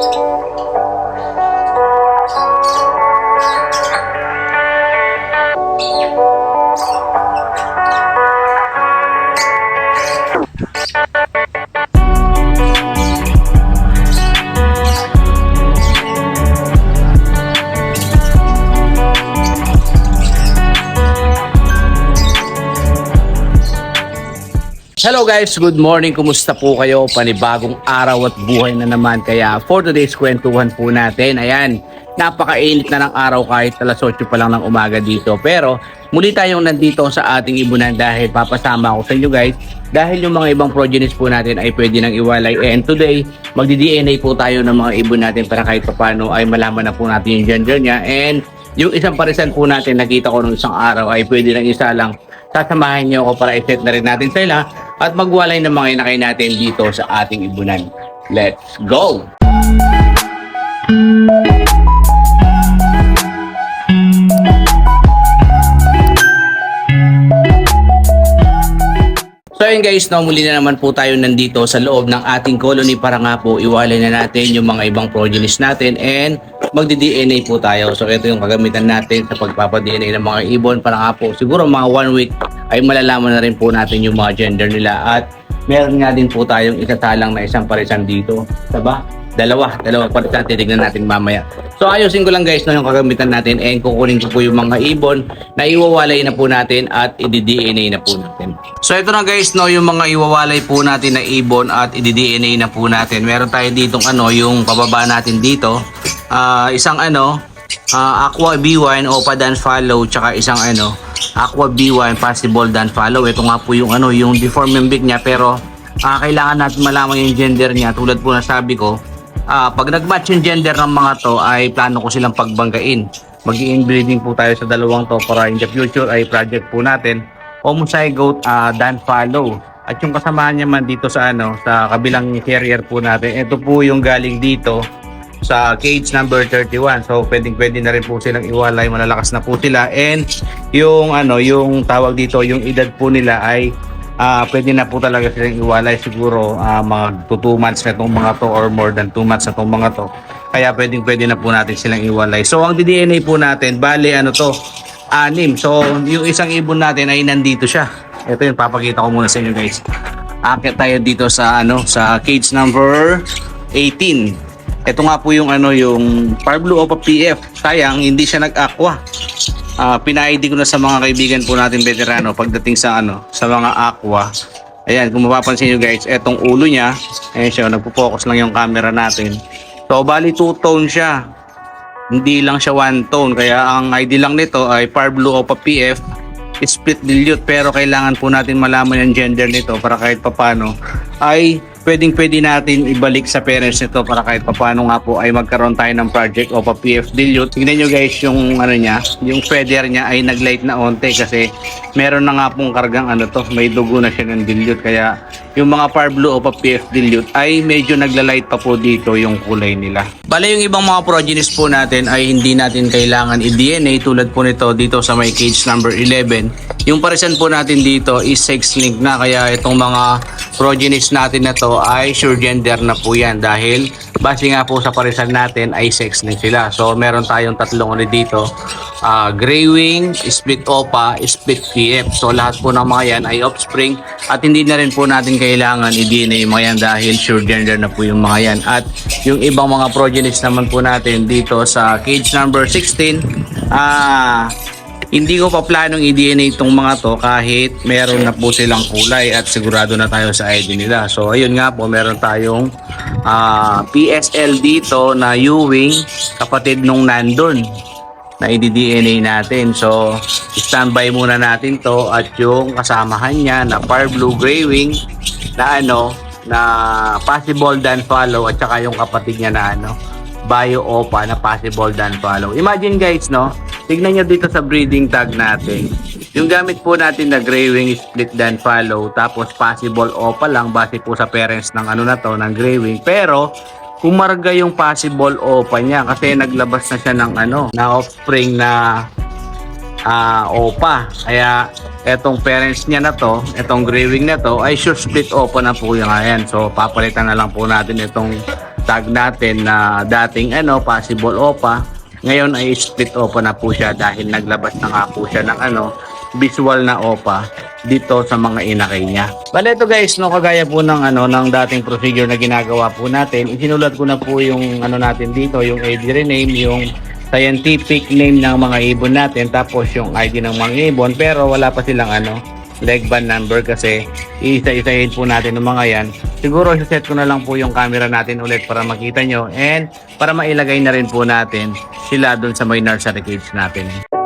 Thank you. Hello guys, good morning. Kumusta po kayo? Panibagong araw at buhay na naman. Kaya for today's kwentuhan po natin, ayan, napakainit na ng araw kahit alas 8 pa lang ng umaga dito. Pero muli tayong nandito sa ating ibunan dahil papasama ako sa inyo guys. Dahil yung mga ibang progenies po natin ay pwede nang iwalay. And today, magdi-DNA po tayo ng mga ibon natin para kahit papano ay malaman na po natin yung gender niya. And yung isang parisan po natin nakita ko nung isang araw ay pwede lang isa lang sasamahan niyo ako para i-set na rin natin sila at magwalay ng mga inakay natin dito sa ating ibunan. Let's go! So ayun guys, no, muli na naman po tayo nandito sa loob ng ating colony para nga po iwalay na natin yung mga ibang progenies natin and magdi-DNA po tayo. So ito yung kagamitan natin sa pagpapa-DNA ng mga ibon para nga po siguro mga one week ay malalaman na rin po natin yung mga gender nila at meron nga din po tayong isasalang na isang parisan dito. Diba? Dalawa, dalawa parisan titignan natin mamaya. So ayusin ko lang guys no, yung kagamitan natin and kukunin ko po yung mga ibon na iwawalay na po natin at i-DNA na po natin. So ito na guys no, yung mga iwawalay po natin na ibon at i-DNA na po natin. Meron tayo ditong ano, yung pababa natin dito. Ah, isang ano, ah, Aqua B1 o pa follow tsaka isang ano, Aqua B1 possible dan follow. Ito nga po yung ano, yung deform membic niya pero ah, kailangan natin malaman yung gender niya tulad po na sabi ko. Ah, pag nag-match yung gender ng mga to ay plano ko silang pagbanggain. mag inbreeding po tayo sa dalawang to para in the future ay project po natin. Homozygote uh, dan follow. At yung kasamahan niya man dito sa ano sa kabilang carrier po natin. Ito po yung galing dito sa cage number 31. So pwedeng pwede na rin po silang iwalay, malalakas na po sila. And yung ano, yung tawag dito, yung edad po nila ay ah pwede na po talaga silang iwalay siguro ah, mga 2 months na itong mga to or more than 2 months na itong mga to. Kaya pwedeng pwede na po natin silang iwalay. So ang DNA po natin, bale ano to, anim. So yung isang ibon natin ay nandito siya. Ito yung papakita ko muna sa inyo guys. Akit tayo dito sa ano sa cage number 18. Ito nga po yung ano yung Parblu Opa PF. Sayang hindi siya nag-aqua. Ah, pina-ID ko na sa mga kaibigan po natin veterano pagdating sa ano sa mga aqua. Ayan, kung mapapansin nyo guys, etong ulo niya, ayan siya, nagpo-focus lang yung camera natin. So, bali two tone siya. Hindi lang siya one tone. Kaya ang ID lang nito ay Parblu Opa PF split dilute pero kailangan po natin malaman yung gender nito para kahit papano ay pwedeng pwede natin ibalik sa parents nito para kahit papano nga po ay magkaroon tayo ng project o pa PF dilute. Tingnan nyo guys yung ano niya, yung feather niya ay naglight na onte kasi meron na nga pong kargang ano to, may dugo na siya ng dilute kaya yung mga par blue o pa PF dilute ay medyo naglalight pa po dito yung kulay nila. Bale yung ibang mga progenies po natin ay hindi natin kailangan i-DNA tulad po nito dito sa may cage number 11. Yung parisan po natin dito is sex link na kaya itong mga progenies natin na to ay sure gender na po yan dahil base nga po sa parisan natin ay sex link sila. So meron tayong tatlong ulit dito. Ah gray wing, split opa, split PF. So lahat po ng mga yan ay offspring at hindi na rin po natin kailangan i-DNA yung mga yan dahil sure gender na po yung mga yan. At yung ibang mga progenies naman po natin dito sa cage number 16, ah hindi ko pa planong i-DNA itong mga to kahit meron na po silang kulay at sigurado na tayo sa ID nila. So ayun nga po, meron tayong ah, PSL dito na U-Wing, kapatid nung nandun na i-DNA natin. So standby muna natin to at yung kasamahan niya na Par Blue Gray Wing na ano na possible dan follow at saka yung kapatid niya na ano bio opa na possible dan follow. Imagine guys, no? Tignan nyo dito sa breeding tag natin. Yung gamit po natin na gray wing split dan follow tapos possible opa lang base po sa parents ng ano na to, ng gray wing. Pero kumarga yung possible opa niya kasi naglabas na siya ng ano, na offspring na ah opa. Kaya etong parents niya na to, etong gray wing na to ay sure split opa na po yung ayan. So papalitan na lang po natin itong tag natin na dating ano, possible OPA. Ngayon ay split OPA na po siya dahil naglabas na nga po siya ng ano, visual na OPA dito sa mga inakay niya. Bale ito guys, no, kagaya po ng ano ng dating procedure na ginagawa po natin, isinulat ko na po yung ano natin dito, yung ID rename, yung scientific name ng mga ibon natin, tapos yung ID ng mga ibon, pero wala pa silang ano, leg band number kasi isa-isahin po natin ng mga yan. Siguro set ko na lang po yung camera natin ulit para makita nyo and para mailagay na rin po natin sila doon sa may nursery cage natin.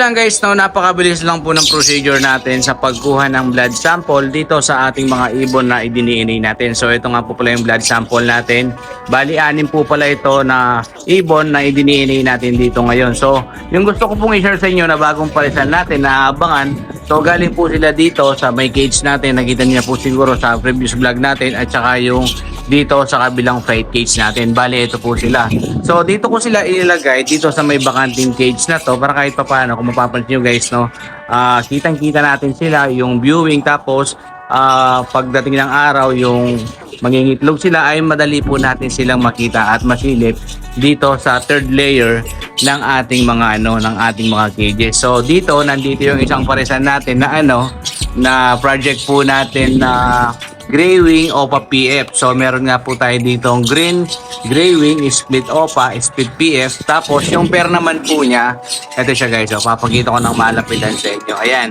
Lang guys, no, napakabilis lang po ng procedure natin sa pagkuha ng blood sample dito sa ating mga ibon na idiniinay natin. So ito nga po pala yung blood sample natin. Bali, anim po pala ito na ibon na idiniinay natin dito ngayon. So yung gusto ko pong i-share sa inyo na bagong palisan natin na abangan. So galing po sila dito sa may cage natin. Nakita niyo po siguro sa previous vlog natin at saka yung dito sa kabilang fight cage natin. Bali, ito po sila. So, dito ko sila ilalagay dito sa may bakanting cage na to para kahit pa paano, kung mapapansin nyo guys, no, ah, kitang-kita natin sila, yung viewing, tapos ah, pagdating ng araw, yung mangingitlog sila ay madali po natin silang makita at masilip dito sa third layer ng ating mga ano ng ating mga cages. So dito nandito yung isang paresan natin na ano na project po natin na Grey Wing OPA PF. So meron nga po tayo dito green Grey Wing split OPA, split PF. Tapos yung pair naman po niya, ito siya guys, so, papakita ko ng malapitan sa inyo. Ayan.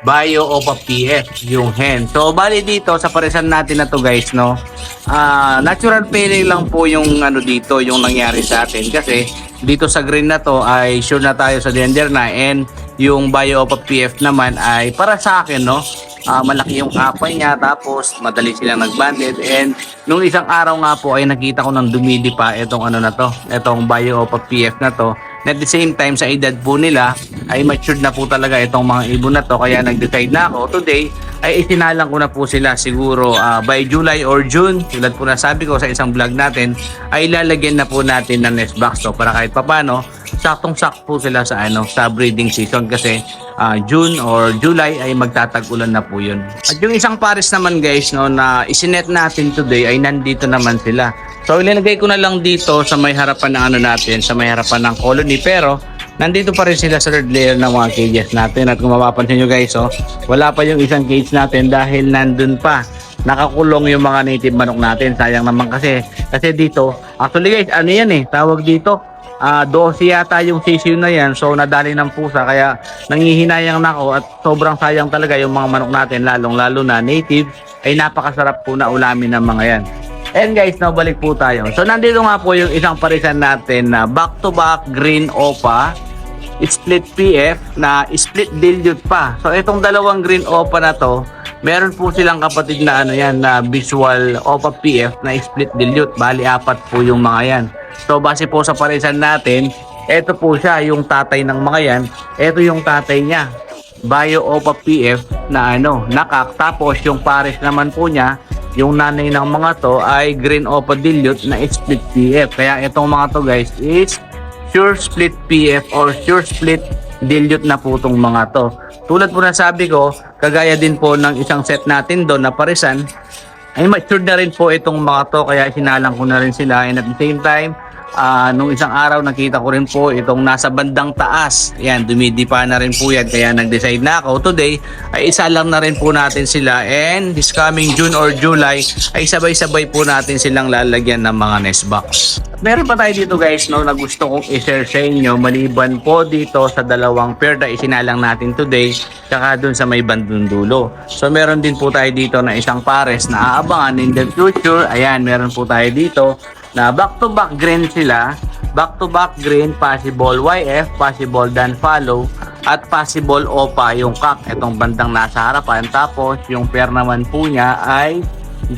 Bio OPA PF, yung hen. So bali dito sa paresan natin na to guys, no. Ah, natural pairing lang po yung ano dito, yung nangyari sa atin kasi dito sa green na to ay sure na tayo sa gender na and yung Bio OPA PF naman ay para sa akin, no ah, malaki yung kapay niya tapos madali silang nagbanded and nung isang araw nga po ay nakita ko ng dumidi pa itong ano na to itong bio of PF na to. At the same time sa edad po nila ay matured na po talaga itong mga ibon na to. Kaya nag-decide na ako. Today ay isinalang ko na po sila siguro ah, by July or June. Tulad po na sabi ko sa isang vlog natin ay lalagyan na po natin ng nest box to para kahit papano saktong sak po sila sa ano sa breeding season kasi ah, June or July ay magtatag-ulan na po yun. At yung isang pares naman guys no na isinet natin today ay nandito naman sila. So ilalagay ko na lang dito sa may harapan ng ano natin, sa may harapan ng colony pero nandito pa rin sila sa third layer ng mga cages natin at kung mapapansin nyo guys oh, wala pa yung isang cage natin dahil nandun pa nakakulong yung mga native manok natin sayang naman kasi kasi dito actually guys ano yan eh tawag dito Ah, 12 yata yung sisiyo na yan. So nadali ng pusa kaya nangihinayang na ako at sobrang sayang talaga yung mga manok natin lalong lalo na native ay napakasarap po na ulamin ng mga yan. And guys, nabalik po tayo. So nandito nga po yung isang parisan natin na back to back green opa split PF na split dilute pa. So itong dalawang green opa na to, meron po silang kapatid na ano yan na visual opa PF na split dilute. Bali apat po yung mga yan. So base po sa parisan natin, ito po siya yung tatay ng mga yan. Ito yung tatay niya. Bio Opa PF na ano, nakak. Tapos yung pares naman po niya, yung nanay ng mga to ay Green Opa Dilute na split PF. Kaya itong mga to guys is sure split PF or sure split dilute na po itong mga to. Tulad po na sabi ko, kagaya din po ng isang set natin doon na parisan, ay matured na rin po itong mga to kaya sinalang ko na rin sila and at the same time ah, nung isang araw nakita ko rin po itong nasa bandang taas. Yan dumidipa na rin po yan kaya nag-decide na ako. Today ay isa lang na rin po natin sila. And this coming June or July ay sabay-sabay po natin silang lalagyan ng mga nest box. Meron pa tayo dito guys no na gusto kong i-share sa inyo. Maliban po dito sa dalawang pair na isinalang natin today tsaka dun sa may bandang dulo. So meron din po tayo dito na isang pares na aabangan in the future. Ayan meron po tayo dito na back to back green sila back to back green possible YF possible dan follow at possible OPA yung kak itong bandang nasa harapan tapos yung pair naman po niya ay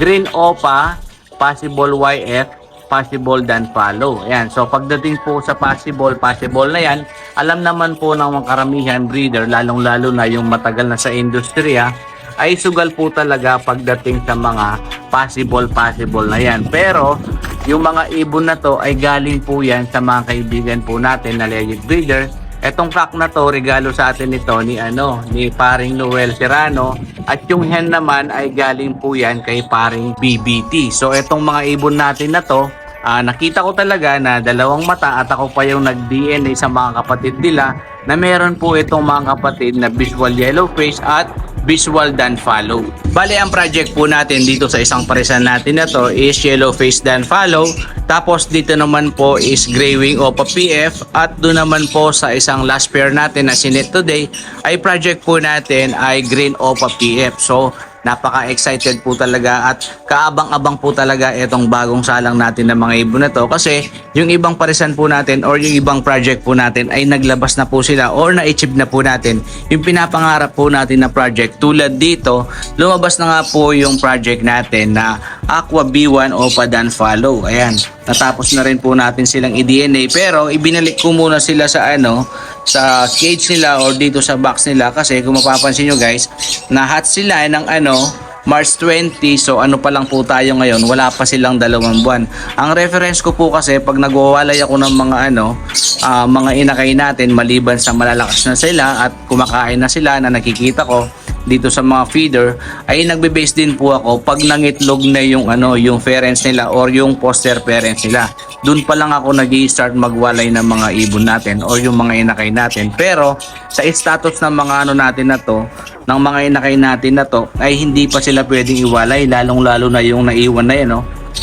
green OPA possible YF possible than follow. Ayan. So pagdating po sa possible, possible na yan, alam naman po ng mga karamihan breeder, lalong-lalo na yung matagal na sa industriya, ay sugal po talaga pagdating sa mga possible, possible na yan. Pero yung mga ibon na to ay galing po yan sa mga kaibigan po natin na legit breeder. Etong pack na to, regalo sa atin nito ni ano, ni paring Noel Serrano at yung hen naman ay galing po yan kay paring BBT. So etong mga ibon natin na to, ah, nakita ko talaga na dalawang mata at ako pa yung nag-DNA sa mga kapatid nila na meron po itong mga kapatid na visual yellow face at visual dan follow. Bale, ang project po natin dito sa isang parisan natin na to is yellow face dan follow. Tapos dito naman po is gray wing opa PF at doon naman po sa isang last pair natin na sinet today ay project po natin ay green opa PF. So, napaka-excited po talaga at kaabang-abang po talaga itong bagong salang natin ng mga ibon na to kasi yung ibang parisan po natin or yung ibang project po natin ay naglabas na po sila or na-achieve na po natin. Yung pinapangarap po natin na project tulad dito lumabas na nga po yung project natin na Aqua B1 Opa Dan Follow. Ayan natapos na rin po natin silang i-DNA pero ibinalik ko muna sila sa ano sa cage nila or dito sa box nila. Kasi kung mapapansin nyo guys na hot sila ng ano March 20 so ano pa lang po tayo ngayon? Wala pa silang dalawang buwan. Ang reference ko po kasi pag nagwawalay ako ng mga ano ah, mga inakay natin maliban sa malalakas na sila at kumakain na sila na nakikita ko dito sa mga feeder ay nagbe-base din po ako pag nangitlog na yung ano yung parents nila or yung poster parents nila. Doon pa lang ako nag start magwalay ng mga ibon natin or yung mga inakay natin. Pero sa status ng mga ano natin na to ng mga inakay natin na to ay hindi pa sila pwedeng iwalay. Lalong lalo na yung naiwan na yan no?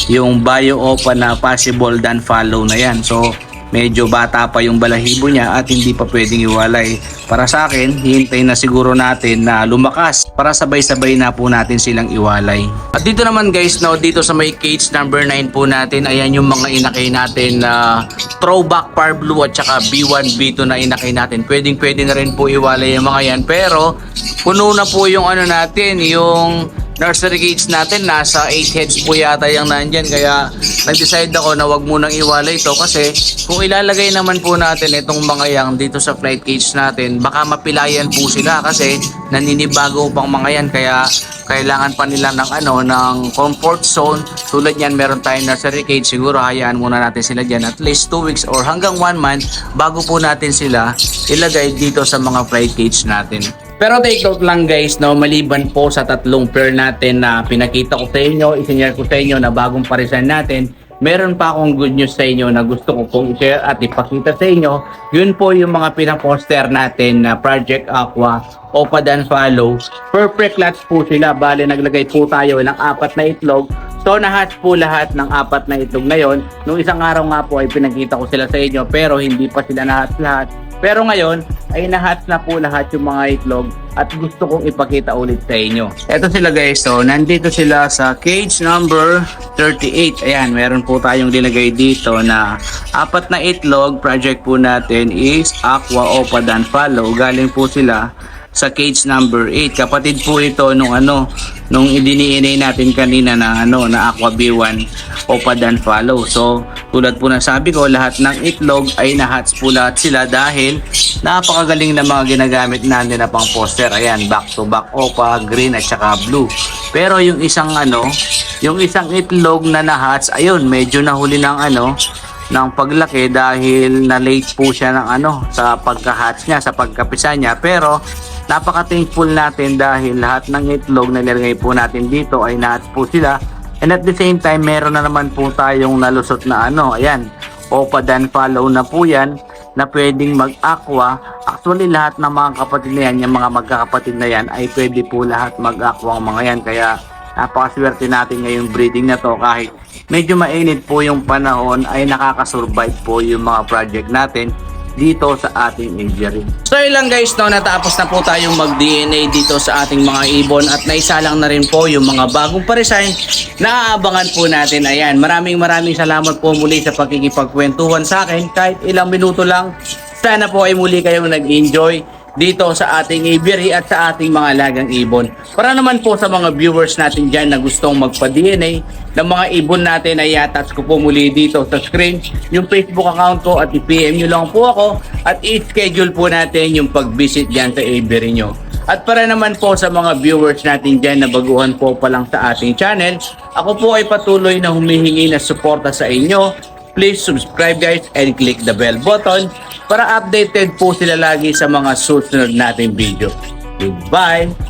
yung bio opa na possible dan follow na yan. So medyo bata pa yung balahibo niya at hindi pa pwedeng iwalay. Para sa akin, hintay na siguro natin na lumakas para sabay-sabay na po natin silang iwalay. At dito naman guys, no, dito sa may cage number 9 po natin, ayan yung mga inakay natin na throwback par blue at saka B1, B2 na inakay natin. Pwedeng pwede na rin po iwalay yung mga yan. Pero puno na po yung ano natin, yung nursery cage natin nasa 8 heads po yata yung nandyan. Kaya nag-decide ako na wag munang iwalay ito kasi kung ilalagay naman po natin itong mga yang dito sa flight cage natin baka mapilayan po sila kasi naninibago pang mga yan. Kaya kailangan pa nila ng ano ng comfort zone. Tulad yan meron tayong nursery cage siguro hayaan muna natin sila dyan at least 2 weeks or hanggang 1 month bago po natin sila ilagay dito sa mga flight cage natin pero take note lang guys, no, maliban po sa tatlong pair natin na pinakita ko sa inyo, isinare ko sa inyo na bagong parisan natin, meron pa akong good news sa inyo na gusto ko pong i-share at ipakita sa inyo. Yun po yung mga pinaposter natin na Project Aqua, Opa Dan Follow. Perfect lots po sila. Bale, naglagay po tayo ng apat na itlog. So, nahatch po lahat ng apat na itlog ngayon. Nung isang araw nga po ay pinakita ko sila sa inyo pero hindi pa sila nahatch lahat. Pero ngayon ay nahatch na po lahat yung mga itlog at gusto kong ipakita ulit sa inyo. Ito sila guys, so nandito sila sa cage number 38. Ayan, meron po tayong linagay dito na apat na itlog. Project po natin is Aqua Opa Dan Follow. Galing po sila sa cage number 8. Kapatid po ito nung ano, nung idiniinay natin kanina na ano, na Aqua B1 Opa Dan Follow. So, tulad po ng sabi ko, lahat ng itlog ay nahats po lahat sila dahil napakagaling na mga ginagamit natin na pang poster. Ayan, back to back Opa, green at saka blue. Pero yung isang ano, yung isang itlog na nahats, ayun, medyo nahuli ng ano, ng paglaki dahil na late po siya ng ano sa pagka-hatch niya, sa pagkapisa niya. Pero napaka-thankful natin dahil lahat ng itlog na nilagay po natin dito ay nahatch po sila. And at the same time, meron na naman po tayong nalusot na ano, ayan, Opa Dan follow na po yan na pwedeng mag-aqua. Actually, lahat ng mga kapatid na yan, yung mga magkakapatid na yan, ay pwede po lahat mag-aqua ang mga yan. Kaya napakaswerte natin ngayong breeding na to kahit medyo mainit po yung panahon ay nakakasurvive po yung mga project natin dito sa ating injury. So yun lang guys, no, natapos na po tayong mag-DNA dito sa ating mga ibon at naisalang na rin po yung mga bagong paresign na aabangan po natin. Ayan, maraming maraming salamat po muli sa pagkikipagkwentuhan sa akin kahit ilang minuto lang. Sana po ay muli kayong nag-enjoy dito sa ating aviary at sa ating mga alagang ibon. Para naman po sa mga viewers natin dyan na gustong magpa-DNA ng mga ibon natin ay attach ko po muli dito sa screen yung Facebook account ko at i-PM nyo lang po ako at i-schedule po natin yung pag-visit dyan sa aviary nyo. At para naman po sa mga viewers natin dyan na baguhan po pa lang sa ating channel, ako po ay patuloy na humihingi na suporta sa inyo. Please subscribe guys and click the bell button para updated po sila lagi sa mga susunod nating video. Goodbye!